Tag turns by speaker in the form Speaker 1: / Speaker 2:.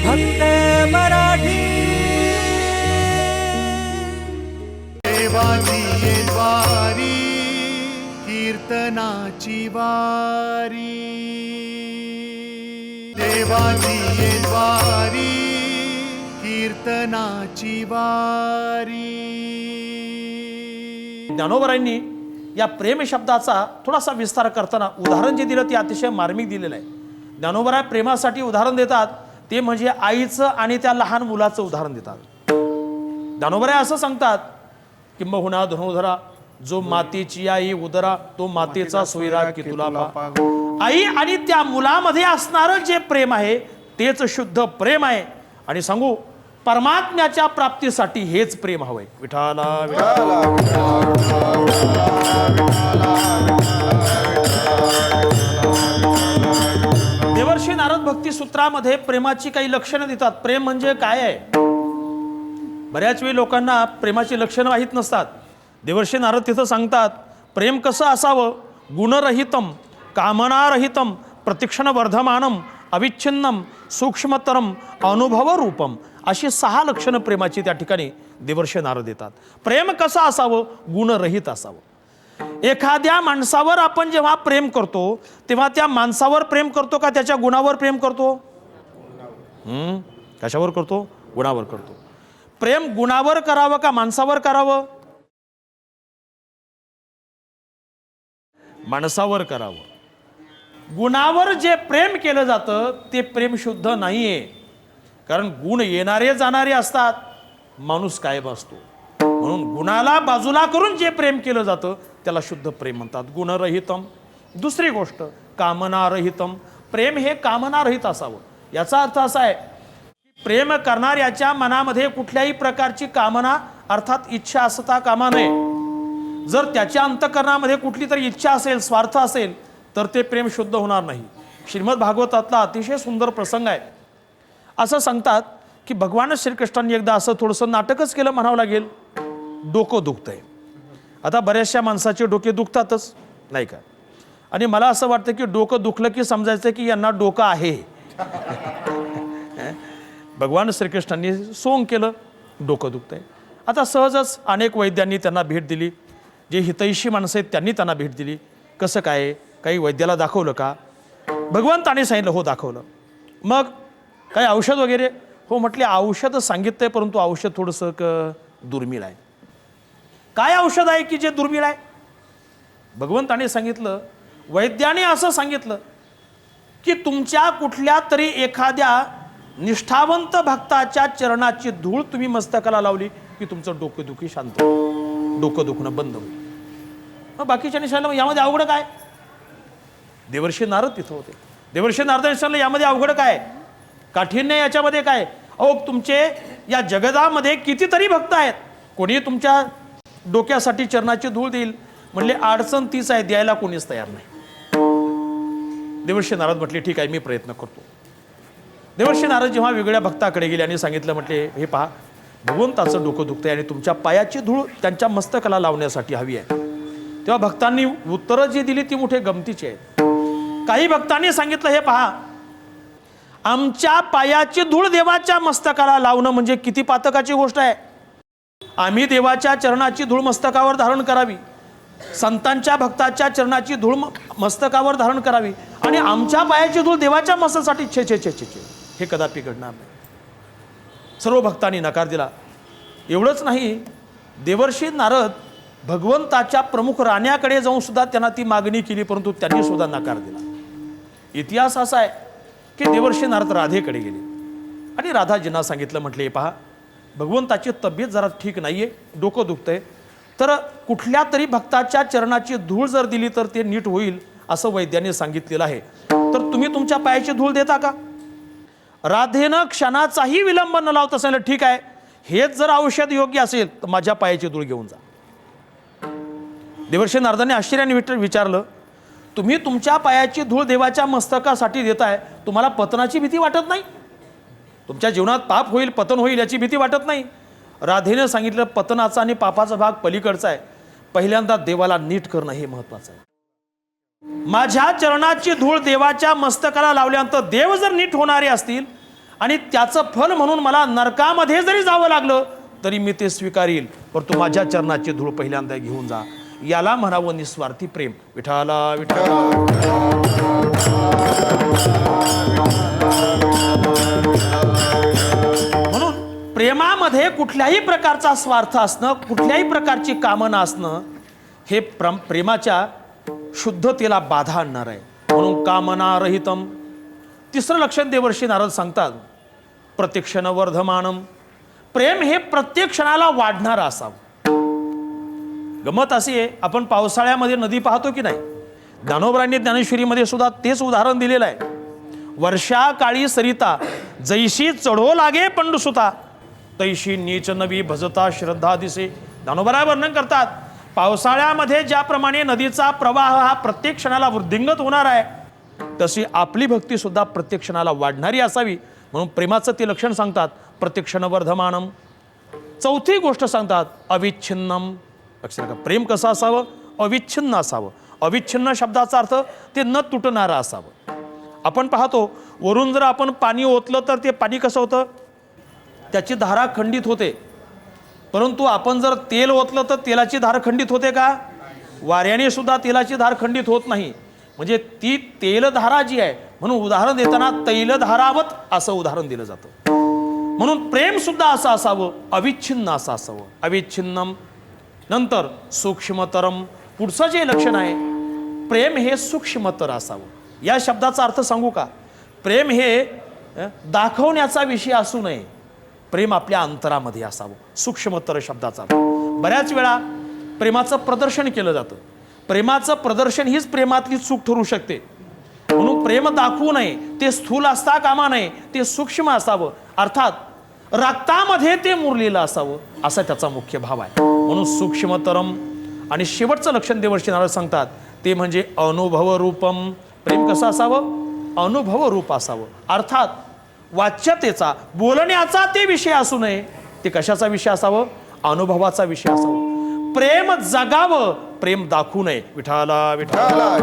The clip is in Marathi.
Speaker 1: फक्त मराठी.
Speaker 2: देवाची ये द्वारी कीर्तनाची वारी. देवाची ये द्वारी कीर्तनाची वारी.
Speaker 3: ज्ञानोबरांनी या प्रेम शब्दाचा थोडासा विस्तार करताना उदाहरण जे दिलं ते अतिशय मार्मिक दिलेलं आहे. ज्ञानोबराय प्रेमासाठी उदाहरण देतात ते म्हणजे आईचं आणि त्या लहान मुलाचं उदाहरण देतात. ज्ञानोबराय असं सांगतात किंबहुना धनुधरा जो मातेची आई उदरा तो मातेचा सोयरा की तुला आई आणि त्या मुलामध्ये असणारं जे प्रेम आहे तेच शुद्ध प्रेम आहे. आणि सांगू परमात्म्याच्या प्राप्तीसाठी हेच प्रेम हवंय. विठाला. सूत्रामध्ये प्रेमाची काही लक्षणं देतात. प्रेम म्हणजे काय आहे? बऱ्याच वेळी लोकांना प्रेमाची लक्षणं माहीत नसतात. देवर्षी नारद तिथं सांगतात प्रेम कसं असावं? गुणरहितम कामनारहितम प्रतिक्षण वर्धमानम अविच्छिन्नम सूक्ष्मतरम अनुभवरूपम. अशी सहा लक्षणं प्रेमाची त्या ठिकाणी देवर्षी नारद देतात. प्रेम कसं असावं? गुणरहित असावं. एखाद्या माणसावर आपण जेव्हा प्रेम करतो तेव्हा त्या माणसावर प्रेम करतो का त्याच्या गुणावर प्रेम करतो? हम्म, कशावर करतो? गुणावर करतो. प्रेम गुणावर करावं का माणसावर करावं? माणसावर करावं. गुणावर जे प्रेम केलं जातं ते प्रेम शुद्ध नाहीये. कारण गुण येणारे जाणारे असतात. माणूस कायम असतो. म्हणून गुणाला बाजूला करून जे प्रेम केलं जातं त्याला शुद्ध प्रेम म्हणतात. गुणरहितम. दुसरी गोष्ट कामनारहितम. प्रेम हे कामनारहित असावं. याचा अर्थ असा आहे की प्रेम करणाऱ्याच्या मनामध्ये कुठल्याही प्रकारची कामना अर्थात इच्छा असता कामा नये. जर त्याच्या अंतकरणामध्ये कुठली तरी इच्छा असेल स्वार्थ असेल तर ते प्रेम शुद्ध होणार नाही. श्रीमद भागवतातला अतिशय सुंदर प्रसंग आहे. असं सांगतात की भगवान श्रीकृष्णांनी एकदा असं थोडंसं नाटकच केलं म्हणावं लागेल. डोकं दुखतंय. आता बऱ्याचशा माणसाचे डोके दुखतातच. नाही का? आणि मला असं वाटतं की डोकं दुखलं की समजायचं की यांना डोकं आहे. भगवान श्रीकृष्णांनी सोंग केलं डोकं दुखतंय. आता सहजच अनेक वैद्यांनी त्यांना भेट दिली. जे हितैषी माणसं आहेत त्यांनी त्यांना भेट दिली. कसं काय? काही वैद्याला दाखवलं का? भगवंताने सांगितलं हो दाखवलं. मग काही औषध वगैरे? हो म्हटले औषध आहे परंतु औषध थोडंसं क दुर्मिळ आहे. काय औषध आहे की जे दुर्मिळ आहे? भगवंताने सांगितलं वैद्याने असं सांगितलं की तुमच्या कुठल्या तरी एखाद्या निष्ठावंत भक्ताच्या चरणाची धूळ तुम्ही मस्तकाला लावली की तुमचं डोकं दुखी शांत डोकं दुखणं बंद होईल. मग बाकीच्या सांगितलं यामध्ये अवघड काय? देवर्षी नारद तिथं होते. देवर्षी नारदाने सांगितलं यामध्ये अवघड काय? काठीण्य याच्यामध्ये काय? अहो तुमचे या जगदामध्ये कितीतरी भक्त आहेत. कोणी तुमच्या डोक्यासाठी चरणाची धूळ देईल. म्हणले अडचण तीच आहे द्यायला कोणीच तयार नाही. देवर्षी नारद म्हटले ठीक आहे मी प्रयत्न करतो. देवर्षी नारद जेव्हा वेगळ्या भक्ताकडे गेले आणि सांगितलं म्हटले हे पहा भगवंताचं डोकं दुखतंय आणि तुमच्या पायाची धूळ त्यांच्या मस्तकाला लावण्यासाठी हवी आहे. तेव्हा भक्तांनी उत्तरं जी दिली ती मोठे गमतीची आहेत. काही भक्तांनी सांगितलं हे पहा आमच्या पायाची धूळ देवाच्या मस्तकाला लावणं म्हणजे किती पातकाची गोष्ट आहे. आम्ही देवाच्या चरणाची धूळ मस्तकावर धारण करावी. संतांच्या भक्ताच्या चरणाची धूळ मस्तकावर धारण करावी. आणि आमच्या पायाची धूळ देवाच्या मस्तसाठी छे छे छे छे छे. हे कदापि घडणार नाही. सर्व भक्तांनी नकार दिला. एवढंच नाही देवर्षी नारद भगवंताच्या प्रमुख राण्याकडे जाऊन सुद्धा त्यांना ती मागणी केली परंतु त्यांनी सुद्धा नकार दिला. इतिहास असा आहे की देवर्षी नारद राधेकडे गेले. आणि राधाजींना सांगितलं म्हटले पहा भगवंताची तब्येत जरा ठीक नाहीये डोकं दुखतंय. तर कुठल्या तरी भक्ताच्या चरणाची धूळ जर दिली तर ते नीट होईल असं वैद्याने सांगितलेलं आहे. तर तुम्ही तुमच्या पायाची धूळ देता का? राधेनं क्षणाचाही विलंब न लावत असेल ठीक आहे. हेच जर औषध योग्य असेल तर माझ्या पायाची धूळ घेऊन जा. देवर्षी नारदाने आश्चर्याने विट- विचारलं तुम्ही तुमच्या पायाची धूळ देवाच्या मस्तकासाठी देताय तुम्हाला पतनाची भीती वाटत नाही? तुमच्या जीवनात पाप होईल पतन होईल याची भीती वाटत नाही. राधेनं सांगितलं पतनाचा आणि पापाचा भाग पलीकडचा आहे. पहिल्यांदा देवाला नीट करणं हे महत्वाचं आहे. माझ्या चरणाची धूळ देवाच्या मस्तकाला लावल्यानंतर देव जर नीट होणारे असतील आणि त्याचं फल म्हणून मला नरकामध्ये जरी जावं लागलं तरी मी ते स्वीकारील. तू माझ्या चरणाची धूळ पहिल्यांदा घेऊन जा. याला म्हणावं निस्वार्थी प्रेम. विठाला विठाला प्रेमामध्ये कुठल्याही प्रकारचा स्वार्थ असणं कुठल्याही प्रकारची कामना असणं हे प्रम प्रेमाच्या शुद्धतेला बाधा आणणार आहे. म्हणून कामना रहितम तिसरं लक्षण देवर्षी नारद सांगतात प्रत्यक्षण वर्धमानम. प्रेम हे प्रत्येक क्षणाला वाढणारं असावं. गमत अशी आहे आपण पावसाळ्यामध्ये नदी पाहतो की नाही? ज्ञानोबरांनी ज्ञानेश्वरीमध्ये सुद्धा तेच उदाहरण दिलेलं आहे. वर्षा काळी सरिता जैशी चढो लागे पंडुसुता. तैशी नीच नवी भजता श्रद्धा दिसे. ज्ञानोबरा वर्णन करतात पावसाळ्यामध्ये ज्याप्रमाणे नदीचा प्रवाह हा प्रत्येक क्षणाला वृद्धिंगत होणार आहे तशी आपली भक्ती सुद्धा प्रत्येक क्षणाला वाढणारी असावी म्हणून प्रेमाचं ते लक्षण सांगतात प्रत्येक क्षण वर्धमानम. चौथी गोष्ट सांगतात अविच्छिन्नम. लक्षात का प्रेम कसं असावं? अविच्छिन्न असावं. अविच्छिन्न शब्दाचा अर्थ ते न तुटणारं असावं. आपण पाहतो वरून जर आपण पाणी ओतलं तर ते पाणी कसं होतं? त्याची धारा खंडित होते. परंतु आपण जर तेल ओतलं तर तेलाची धार खंडित होते का? वाऱ्याने सुद्धा तेलाची धार खंडित होत नाही. म्हणजे ती तेलधारा जी आहे म्हणून उदाहरण देताना तैलधारावत असं उदाहरण दिलं जातं. म्हणून प्रेम सुद्धा असं असावं अविच्छिन्न असं असावं. अविच्छिन्नम नंतर सूक्ष्मतरम. पुढचं जे लक्षण आहे प्रेम हे सूक्ष्मतर असावं. या शब्दाचा अर्थ सांगू का? प्रेम हे दाखवण्याचा विषय असू नये. प्रेम आपल्या अंतरामध्ये असावं. सूक्ष्मतर शब्दाचा बऱ्याच वेळा प्रेमाचं प्रदर्शन केलं जातं. प्रेमाचं प्रदर्शन हीच प्रेमातली चूक ठरू शकते. म्हणून प्रेम दाखवू नये ते स्थूल असता कामा नये ते सूक्ष्म असावं. अर्थात रक्तामध्ये ते मुरलेलं असावं असा त्याचा मुख्य भाव आहे. म्हणून सूक्ष्मतरम आणि शेवटचं लक्षण देवर्षी नारद सांगतात ते म्हणजे अनुभव रूपम प्रेम कसं असावं? अनुभव रूप असावं. अर्थात वाच्यतेचा बोलण्याचा ते विषय असू नये. ते कशाचा विषय असावं? अनुभवाचा विषय असावा. प्रेम जगावं प्रेम दाखवू नये. विठाला विठाला